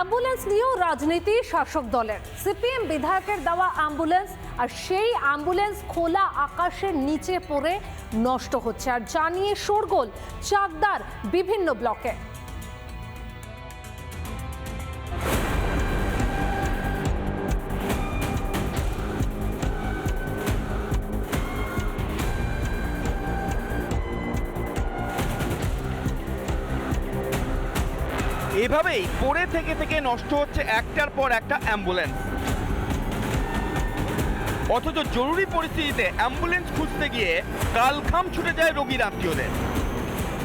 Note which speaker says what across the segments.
Speaker 1: Ambulance নিয়েও রাজনীতি শাসক দলের। সিপিএম বিধায়কের দেওয়া অ্যাম্বুলেন্স আর সেই অ্যাম্বুলেন্স খোলা আকাশের নিচে পড়ে নষ্ট হচ্ছে। আর জানিয়ে শোরগোল চাকদার বিভিন্ন ব্লকে।
Speaker 2: এভাবেই পড়ে থেকে থেকে নষ্ট হচ্ছে একটার পর একটা অ্যাম্বুলেন্স। অথচ জরুরি পরিস্থিতিতে অ্যাম্বুলেন্স খুঁজতে গিয়ে কালখাম ছুটে যায় রোগীর আত্মীয়দের।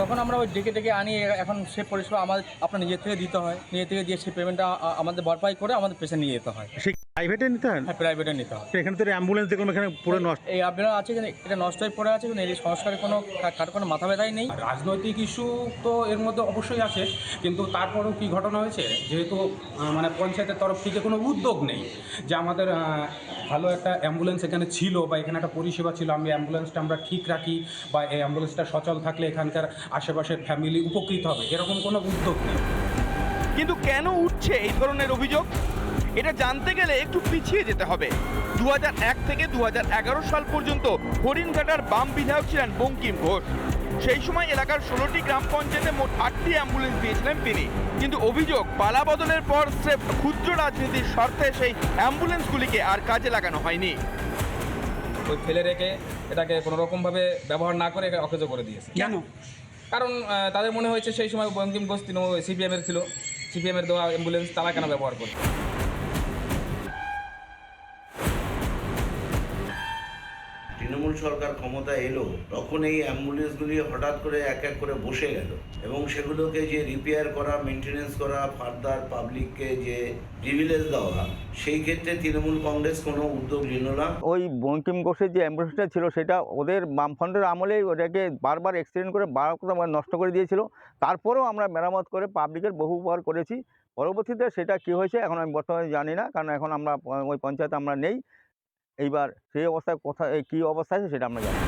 Speaker 3: তখন আমরা ওই ডেকে ডেকে আনি এখন সে পরিষেবা আমাদের আপনার নিজের থেকে দিতে হয়। নিজের থেকে দিয়ে সেই পেমেন্টটা আমাদের ভরপাই করে আমাদের পেশেন্ট নিয়ে যেতে হয়।
Speaker 4: প্রাইভেটে নিতে হয়?
Speaker 3: হ্যাঁ প্রাইভেটে নিতে হয়।
Speaker 4: এখানে তো অ্যাম্বুলেন্স দেখলাম এখানে পুরো নষ্ট।
Speaker 3: এই আপনারা আছে যে এটা নষ্ট হয়ে পড়ে আছে কিন্তু এই সংস্কারের কোনো কার কোনো মাথা ব্যথাই নেই।
Speaker 5: রাজনৈতিক ইস্যু তো এর মধ্যে অবশ্যই আছে কিন্তু তারপরেও কি ঘটনা হয়েছে? যেহেতু মানে পঞ্চায়েতের তরফ থেকে কোনো উদ্যোগ নেই যে আমাদের ভালো একটা অ্যাম্বুলেন্স এখানে ছিল বা এখানে একটা পরিষেবা ছিল আমি অ্যাম্বুলেন্সটা আমরা ঠিক রাখি বা এই অ্যাম্বুলেন্সটা সচল থাকলে এখানকার আশেপাশের ফ্যামিলি উপকৃত হবে এরকম কোনো উদ্যোগ নেই।
Speaker 2: কিন্তু কেন উঠছে এই ধরনের অভিযোগ? এটা জানতে গেলে একটু পিছিয়ে যেতে হবে। দুহাজার এক থেকে দুহাজার এগারো সাল পর্যন্ত হরিণঘাটার বাম বিধায়ক ছিলেন বঙ্কিম ঘোষ। সেই সময় এলাকার ষোলোটি গ্রাম পঞ্চায়েতে মোট আটটি অ্যাম্বুলেন্স দিয়েছিলেন তিনি। কিন্তু অভিযোগ পালা বদলের পর স্রেফ ক্ষুদ্র রাজনীতির স্বার্থে সেই অ্যাম্বুলেন্সগুলিকে আর কাজে লাগানো হয়নি।
Speaker 6: ওই ফেলে রেখে এটাকে কোনো রকমভাবে ব্যবহার না করে অকেজ করে দিয়েছে।
Speaker 5: কেন?
Speaker 6: কারণ তাদের মনে হয়েছে সেই সময় বঙ্কিম ঘোষ তিনি সিপিএমের ছিল। সিপিএমের দেওয়া অ্যাম্বুলেন্স তারা কেন ব্যবহার করে?
Speaker 7: তৃণমূল সরকার ক্ষমতা এলো, তখন এই অ্যাম্বুলেন্সগুলি হঠাৎ করে এক এক করে বসে গেল। এবং সেগুলোকে যে রিপেয়ার করা মেনটেনেন্স করা ফার্দার পাবলিককে যে প্রিভিলেজ দেওয়া, সেই ক্ষেত্রে তৃণমূল কংগ্রেস কোনো উদ্যোগ নিল না।
Speaker 8: ওই বঙ্কিম ঘোষের যে অ্যাম্বুলেন্সটা ছিল, সেটা ওদের বামফ্রন্টের আমলেই ওটাকে বারবার এক্সিডেন্ট করে বারবার নষ্ট করে দিয়েছিল। তারপরেও আমরা মেরামত করে পাবলিকের বহু উপকার করেছি। পরবর্তীতে সেটা কি হয়েছে, এখন আমি বর্তমানে জানি না, কারণ এখন আমরা, ওই পঞ্চায়েতে আমরা নেই। এইবার সেই অবস্থায় কোথায় এই কী অবস্থা আছে সেটা আমরা জানি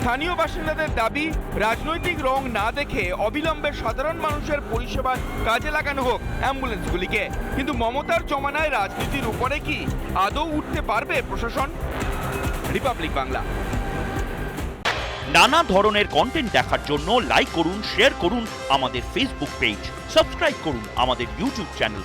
Speaker 2: স্থানীয় বাসিন্দাদের দাবি রাজনৈতিক রং না দেখে অবিলম্বে সাধারণ মানুষের পরিষেবা কাজে লাগানো হোক অ্যাম্বুলেন্সগুলিকে। কিন্তু মমতার জমানায় রাজনীতির উপরে কি আদৌ উঠতে পারবে প্রশাসন? রিপাবলিক বাংলা।
Speaker 9: নানা ধরনের কন্টেন্ট দেখার জন্য লাইক করুন শেয়ার করুন আমাদের ফেসবুক পেজ সাবস্ক্রাইব করুন আমাদের ইউটিউব চ্যানেল